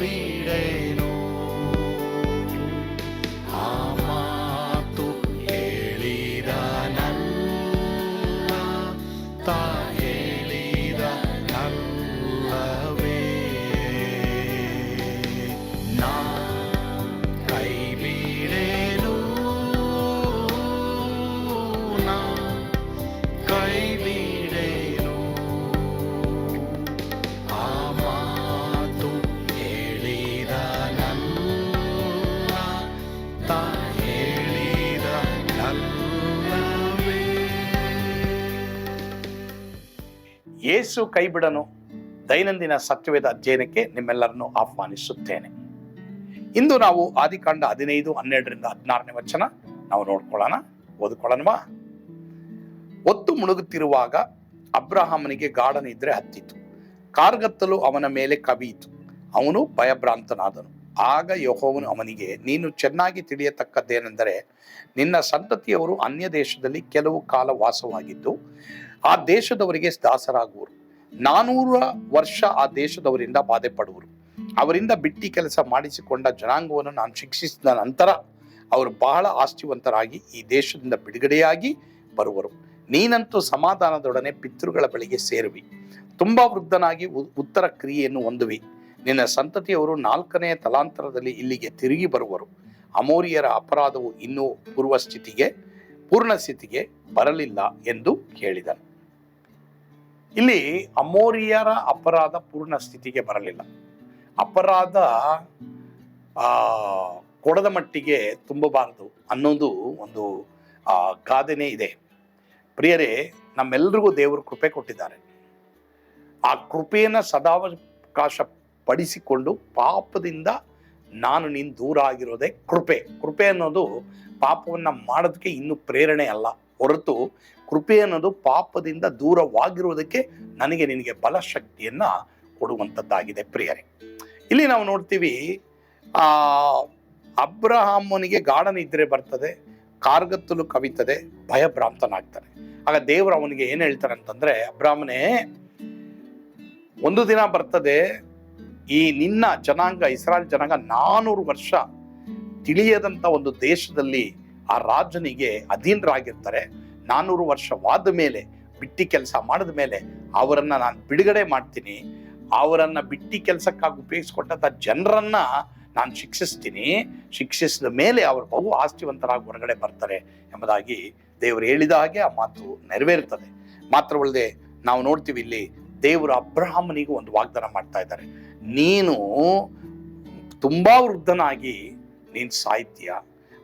ಬಿಡೇನು ಆ ಮಾತು ಹೇಳಿದ ನನ್ನ ತಾ ಯೇಸು ಕೈಬಿಡನು ದೈನಂದಿನ ಸತ್ಯವೇದ ಅಧ್ಯಯನಕ್ಕೆ ನಿಮ್ಮೆಲ್ಲರನ್ನು ಆಹ್ವಾನಿಸುತ್ತೇನೆ. ಇಂದು ನಾವು ಆದಿಕಾಂಡ ಹದಿನೈದು, ಹನ್ನೆರಡರಿಂದ ಹದಿನಾರನೇ ವಚನ ನಾವು ನೋಡ್ಕೊಳ್ಳೋಣ, ಓದ್ಕೊಳ್ಳೋಣವಾ? ಒತ್ತು ಮುಳುಗುತ್ತಿರುವಾಗ ಅಬ್ರಹಾಮನಿಗೆ ಗಾಢ ನಿದ್ರೆ ಹತ್ತಿತು. ಕಾರ್ಗತ್ತಲು ಅವನ ಮೇಲೆ ಕವಿಯಿತು. ಅವನು ಭಯಭ್ರಾಂತನಾದನು. ಆಗ ಯಹೋವನು ಅವನಿಗೆ, ನೀನು ಚೆನ್ನಾಗಿ ತಿಳಿಯತಕ್ಕದ್ದೇನೆಂದರೆ, ನಿನ್ನ ಸಂತತಿಯವರು ಅನ್ಯ ದೇಶದಲ್ಲಿ ಕೆಲವು ಕಾಲ ವಾಸವಾಗಿದ್ದು ಆ ದೇಶದವರಿಗೆ ದಾಸರಾಗುವರು. ನಾನೂರ ವರ್ಷ ಆ ದೇಶದವರಿಂದ ಬಾಧೆ ಪಡುವರು ಅವರಿಂದ ಬಿಟ್ಟಿ ಕೆಲಸ ಮಾಡಿಸಿಕೊಂಡ ಜನಾಂಗವನ್ನು ನಾನು ಶಿಕ್ಷಿಸಿದ ನಂತರ ಅವರು ಬಹಳ ಆಸ್ತಿವಂತರಾಗಿ ಈ ದೇಶದಿಂದ ಬಿಡುಗಡೆಯಾಗಿ ಬರುವರು. ನೀನಂತೂ ಸಮಾಧಾನದೊಡನೆ ಪಿತೃಗಳ ಬಳಿಗೆ ಸೇರುವಿ. ತುಂಬಾ ವೃದ್ಧನಾಗಿ ಉತ್ತರ ಕ್ರಿಯೆಯನ್ನು ಹೊಂದುವಿ. ನಿನ್ನ ಸಂತತಿಯವರು ನಾಲ್ಕನೆಯ ತಲಾಂತರದಲ್ಲಿ ಇಲ್ಲಿಗೆ ತಿರುಗಿ ಬರುವರು. ಅಮೋರಿಯರ ಅಪರಾಧವು ಇನ್ನೂ ಪೂರ್ವ ಸ್ಥಿತಿಗೆ ಪೂರ್ಣ ಸ್ಥಿತಿಗೆ ಬರಲಿಲ್ಲ ಎಂದು ಹೇಳಿದನು. ಇಲ್ಲಿ ಅಮೋರಿಯರ ಅಪರಾಧ ಪೂರ್ಣ ಸ್ಥಿತಿಗೆ ಬರಲಿಲ್ಲ. ಅಪರಾಧ ಕೊಡದ ಮಟ್ಟಿಗೆ ತುಂಬಬಾರದು ಅನ್ನೋದು ಒಂದು ಗಾದೆನೇ ಇದೆ. ಪ್ರಿಯರೇ ನಮ್ಮೆಲ್ಲರಿಗೂ ದೇವರು ಕೃಪೆ ಕೊಟ್ಟಿದ್ದಾರೆ. ಆ ಕೃಪೆಯನ್ನು ಸದಾವಕಾಶ ಪಡಿಸಿಕೊಂಡು ಪಾಪದಿಂದ ನಾನು ನೀನು ದೂರ ಆಗಿರೋದೇ ಕೃಪೆ. ಕೃಪೆ ಅನ್ನೋದು ಪಾಪವನ್ನು ಮಾಡೋದಕ್ಕೆ ಇನ್ನೂ ಪ್ರೇರಣೆ ಅಲ್ಲ. ಹೊರತು ಕೃಪೆ ಅನ್ನೋದು ಪಾಪದಿಂದ ದೂರವಾಗಿರುವುದಕ್ಕೆ ನನಗೆ ನಿನಗೆ ಬಲಶಕ್ತಿಯನ್ನ ಕೊಡುವಂಥದ್ದಾಗಿದೆ ಪ್ರಿಯರೇ. ಇಲ್ಲಿ ನಾವು ನೋಡ್ತೀವಿ, ಆ, ಅಬ್ರಹಾಮನಿಗೆ ಗಾಢ ನಿದ್ರೆ ಬರ್ತದೆ, ಕಾರ್ಗತ್ತಲು ಕವಿತದೆ, ಭಯಭ್ರಾಂತನಾಗ್ತಾನೆ. ಆಗ ದೇವರು ಅವನಿಗೆ ಏನು ಹೇಳ್ತಾರೆ ಅಂತಂದ್ರೆ ಅಬ್ರಾಹ್ಮನೇ, ಒಂದು ದಿನ ಬರ್ತದೆ, ಈ ನಿನ್ನ ಜನಾಂಗ ಇಸ್ರಾಲ್ ಜನಾಂಗ ನಾನೂರು ವರ್ಷ ತಿಳಿಯದಂತ ಒಂದು ದೇಶದಲ್ಲಿ ಆ ರಾಜನಿಗೆ ಅಧೀನರಾಗಿರ್ತಾರೆ. ನಾನ್ನೂರು ವರ್ಷವಾದ ಮೇಲೆ, ಬಿಟ್ಟಿ ಕೆಲಸ ಮಾಡಿದ ಮೇಲೆ ಅವರನ್ನ ನಾನು ಬಿಡುಗಡೆ ಮಾಡ್ತೀನಿ. ಅವರನ್ನ ಬಿಟ್ಟಿ ಕೆಲಸಕ್ಕಾಗಿ ಉಪಯೋಗಿಸ್ಕೊಟ್ಟಂತ ಜನರನ್ನ ನಾನು ಶಿಕ್ಷಿಸ್ತೀನಿ. ಶಿಕ್ಷಿಸಿದ ಮೇಲೆ ಅವರು ಬಹು ಆಸ್ತಿವಂತರಾಗಿ ಹೊರಗಡೆ ಬರ್ತಾರೆ ಎಂಬುದಾಗಿ ದೇವರು ಹೇಳಿದ ಹಾಗೆ ಆ ಮಾತು ನೆರವೇರುತ್ತದೆ. ಮಾತ್ರವಲ್ಲದೆ ನಾವು ನೋಡ್ತೀವಿ ಇಲ್ಲಿ ದೇವರು ಅಬ್ರಹಾಮನಿಗೂ ಒಂದು ವಾಗ್ದಾನ ಮಾಡ್ತಾ ಇದ್ದಾರೆ. ನೀನು ತುಂಬಾ ವೃದ್ಧನಾಗಿ ನೀನು ಸಾಹಿತ್ಯ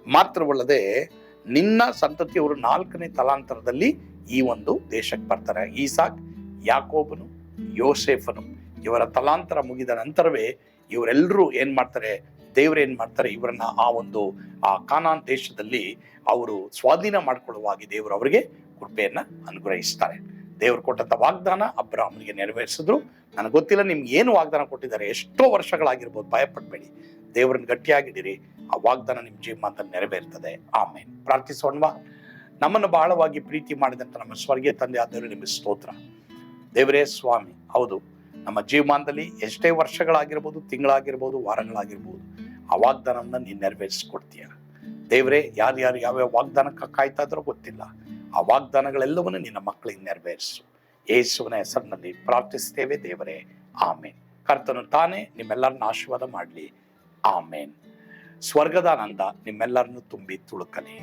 ಮಾತ್ರವಲ್ಲದೆ ನಿನ್ನ ಸಂತತಿಯವರು ನಾಲ್ಕನೇ ತಲಾಂತರದಲ್ಲಿ ಈ ಒಂದು ದೇಶಕ್ಕೆ ಬರ್ತಾರೆ. ಈಸಾಕ್, ಯಾಕೋಬನು, ಯೋಸೇಫನು. ಇವರ ತಲಾಂತರ ಮುಗಿದ ನಂತರವೇ ಇವರೆಲ್ಲರೂ ಏನು ಮಾಡ್ತಾರೆ? ದೇವ್ರು ಏನು ಮಾಡ್ತಾರೆ? ಇವರನ್ನ ಆ ಒಂದು, ಆ ಕಾನಾನ್ ದೇಶದಲ್ಲಿ ಅವರು ಸ್ವಾಧೀನ ಮಾಡಿಕೊಳ್ಳುವಾಗಿ ದೇವರು ಅವರಿಗೆ ಕೃಪೆಯನ್ನ ಅನುಗ್ರಹಿಸ್ತಾರೆ. ದೇವರು ಕೊಟ್ಟಂತ ವಾಗ್ದಾನ ಅಬ್ರಾಹ್ಮನಿಗೆ ನೆರವೇರಿಸಿದ್ರು. ನನಗೆ ಗೊತ್ತಿಲ್ಲ ನಿಮ್ಗೆ ಏನು ವಾಗ್ದಾನ ಕೊಟ್ಟಿದ್ದಾರೆ. ಎಷ್ಟೋ ವರ್ಷಗಳಾಗಿರ್ಬೋದು, ಭಯಪಡಬೇಡಿ. ದೇವರನ್ನು ಗಟ್ಟಿಯಾಗಿಡಿರಿ ಆ ವಾಗ್ದಾನ ನಿಮ್ಮ ಜೀವಮಾನದಲ್ಲಿ ನೆರವೇರ್ತದೆ. ಆಮೇಲೆ ಪ್ರಾರ್ಥಿಸೋಣವಾ ನಮ್ಮನ್ನು ಬಹಳವಾಗಿ ಪ್ರೀತಿ ಮಾಡಿದಂಥ ನಮ್ಮ ಸ್ವರ್ಗೀಯ ತಂದೆ ಆದರೂ ನಿಮಗೆ ಸ್ತೋತ್ರ. ದೇವರೇ ಸ್ವಾಮಿ, ಹೌದು, ನಮ್ಮ ಜೀವಮಾನದಲ್ಲಿ ಎಷ್ಟೇ ವರ್ಷಗಳಾಗಿರ್ಬೋದು, ತಿಂಗಳಾಗಿರ್ಬೋದು, ವಾರಗಳಾಗಿರ್ಬೋದು, ಆ ವಾಗ್ದಾನವನ್ನು ನೀನು ನೆರವೇರಿಸ್ಕೊಡ್ತೀಯ. ದೇವರೇ, ಯಾರ್ಯಾರು ಯಾವ್ಯಾವ ವಾಗ್ದಾನಕ್ಕೆ ಕಾಯ್ತಾ ಇದ್ರೂ ಗೊತ್ತಿಲ್ಲ. ಆ ವಾಗ್ದಾನಗಳೆಲ್ಲವನ್ನು ನಿನ್ನ ಮಕ್ಕಳಿಗೆ ನೆರವೇರಿಸು. ಯೇಸುವಿನ ಹೆಸರಿನಲ್ಲಿ ಪ್ರಾರ್ಥಿಸ್ತೇವೆ ದೇವರೇ. ಆಮೇನ್. ಕರ್ತನು ತಾನೇ ನಿಮ್ಮೆಲ್ಲರನ್ನ ಆಶೀರ್ವಾದ ಮಾಡಲಿ. ಆಮೇನ್. ಸ್ವರ್ಗದ ಆನಂದ ನಿಮ್ಮೆಲ್ಲರನ್ನು ತುಂಬಿ ತುಳುಕಲಿ.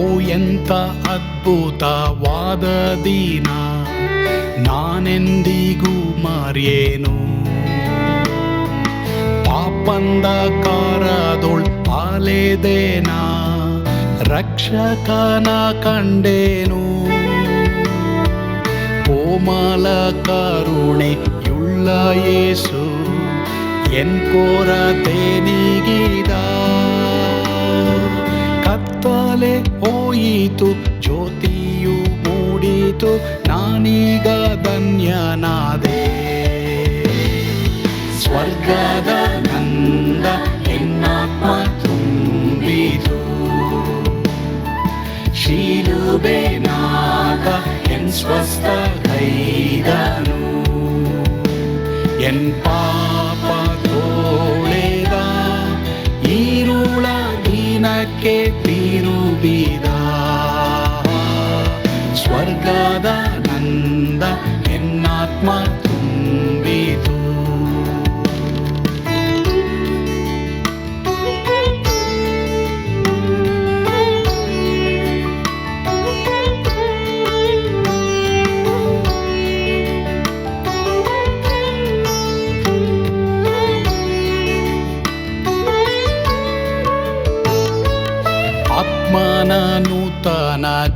ಓ ಎಂತ ಅದ್ಭುತವಾದ ದಿನ ನಾನೆಂದಿಗೂ ಮರೆಯೇನು? ಪಾಪಂದ ಕಾರದೊಳ್ ಪಾಲೆದೇನ ರಕ್ಷಕನ ಕಂಡೇನು ಕೋಮಲ ಕರುಣೆ ಯುಳ್ಳ ಯೇಸು ಎನ್ ಕೊರತೆ ನೀಗಿದ ಕತ್ತಲೆ ಹೋಯಿತು ಜ್ಯೋತಿಯು ಮೂಡಿತು ನಾನೀಗ ಧನ್ಯನಾದೆ ಸ್ವರ್ಗದ ಸ್ವಸ್ಥ ಐದನು ಎನ್ ಪಾಪ ತೋಳೆದ ಈರುಳ ದಿನಕ್ಕೆ ತಿರುಬಿದ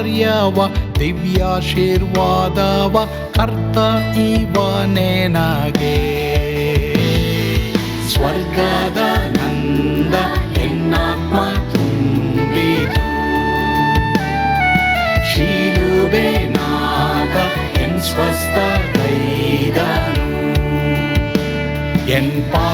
ಕಾರ್ಯವ ದಿವ್ಯಾಶೀರ್ವಾದವ ಕರ್ತ ಇವನೇ ನಾಗೆ ಸ್ವರ್ಗದ ನಂದ ಹೆಣ್ಣಾತ್ಮ ತುಂಬಿತು ಶಿಲುಬೆ ನಾಗ ಎನ್ ಸ್ವಸ್ಥ ಕೈದನು ಎನ್ ಪಾ